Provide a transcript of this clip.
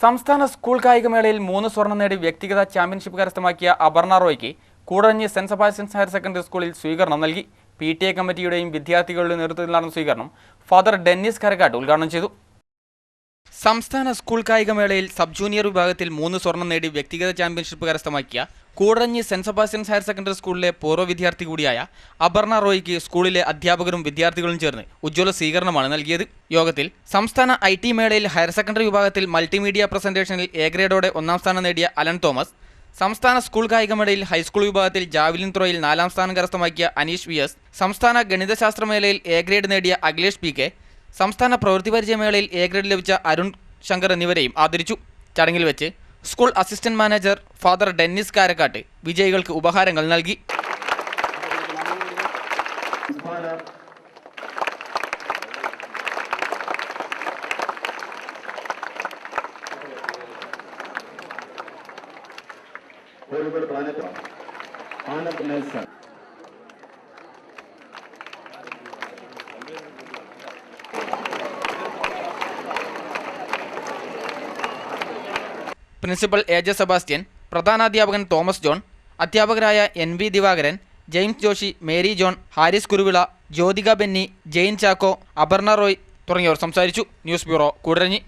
സംസ്ഥാന സ്കൂൾ കായികമേളയിൽ മൂന്ന് സ്വർണം നേടി വ്യക്തിഗത ചാമ്പ്യൻഷിപ്പ് കരസ്ഥമാക്കിയ അപർണ റോയ്ക്ക് കൂടഞ്ഞ് സെന്റ് സെബാസ്റ്റ്യൻസ് ഹയർ സെക്കൻഡറി സ്കൂളിൽ സ്വീകരണം നൽകി. പി ടി എ കമ്മിറ്റിയുടെയും വിദ്യാർത്ഥികളുടെയും നേതൃത്വത്തിൽ നടന്ന സ്വീകരണം. ഫാദർ ഡെന്നിസ് കരക്കാട്ട് ഉദ്ഘാടനം ചെയ്തു. സംസ്ഥാന സ്കൂൾ കായികമേളയിൽ സബ് ജൂനിയർ വിഭാഗത്തിൽ മൂന്ന് സ്വർണം നേടി വ്യക്തിഗത ചാമ്പ്യൻഷിപ്പ് കരസ്ഥമാക്കിയ Koodaranji saint Sebastian's higher secondary സ്കൂളിലെ പൂർവ വിദ്യാർത്ഥി കൂടിയായ അപർണ റോയ്ക്ക് സ്കൂളിലെ അധ്യാപകരും വിദ്യാർത്ഥികളും ചേർന്ന് ഉജ്ജ്വല സ്വീകരണമാണ് നൽകിയത്. യോഗത്തിൽ സംസ്ഥാന ഐ ടി മേളയിൽ ഹയർ സെക്കൻഡറി വിഭാഗത്തിൽ മൾട്ടിമീഡിയ പ്രസന്റേഷനിൽ എ ഗ്രേഡോടെ ഒന്നാം സ്ഥാനം നേടിയ അലൻ തോമസ് സംസ്ഥാന സ്കൂൾ കായികമേളയിൽ ഹൈസ്കൂൾ വിഭാഗത്തിൽ ജാവലിൻ ത്രോയിൽ നാലാം സ്ഥാനം കരസ്ഥമാക്കിയ അനീഷ് വി എസ് സംസ്ഥാന ഗണിതശാസ്ത്രമേളയിൽ എ ഗ്രേഡ് നേടിയ അഖിലേഷ് പി കെ സംസ്ഥാന പ്രവൃത്തി പരിചയമേളയിൽ എ ഗ്രേഡ് ലഭിച്ച അരുൺ ശങ്കർ എന്നിവരെയും ആദരിച്ചു. ചടങ്ങിൽ വെച്ച് school assistant manager father Dennis Karakkattu വിജയികൾക്ക് ഉപഹാരങ്ങൾ നൽകി. Anand Nelson. Principal A J Sebastian പ്രധാനാധ്യാപകൻ Thomas John അധ്യാപകരായ N V Divakaran James Joshi Mary John Harris Kuruvila Jyothika Benny Jain Chacko Aparna Roy തുടങ്ങിയവർ സംസാരിച്ചു. News bureau Koodaranji.